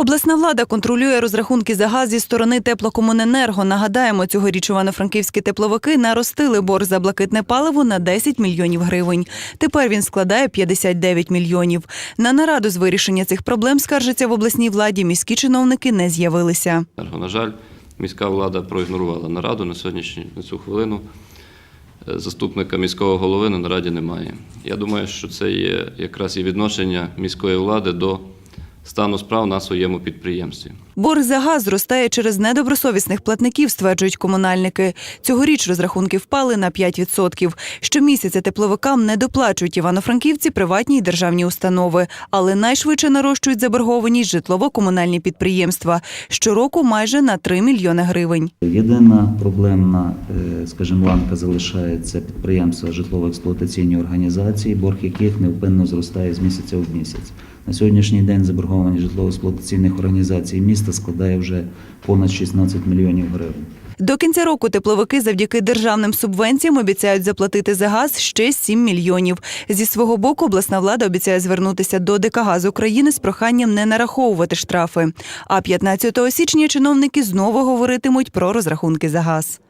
Обласна влада контролює розрахунки за газ зі сторони теплокомуненерго. Нагадаємо, цьогоріч івано-франківські тепловики наростили борг за блакитне паливо на 10 мільйонів гривень. Тепер він складає 59 мільйонів. На нараду з вирішення цих проблем скаржаться в обласній владі. Міські чиновники не з'явилися. На жаль, міська влада проігнорувала нараду на сьогоднішню на цю хвилину. е, Заступника міського голови на нараді немає. Я думаю, що це є якраз і відношення міської влади до стану справ на своєму підприємстві. Борг за газ зростає через недобросовісних платників, стверджують комунальники. Цьогоріч розрахунки впали на 5%. Щомісяця тепловикам не доплачують івано-франківці приватні й державні установи, але найшвидше нарощують заборгованість житлово-комунальні підприємства. Щороку майже на 3 мільйони гривень. Єдина проблемна, е, скажімо, ланка залишається підприємства житлово-експлуатаційні організації, борг яких невпинно зростає з місяця в місяць. На сьогоднішній день заборгованість житлово-експлуатаційних організацій міста складає вже понад 16 мільйонів гривень. До кінця року тепловики завдяки державним субвенціям обіцяють заплатити за газ ще 7 мільйонів. Зі свого боку обласна влада обіцяє звернутися до ДК «Газ України з проханням не нараховувати штрафи. А 15 січня чиновники знову говоритимуть про розрахунки за газ.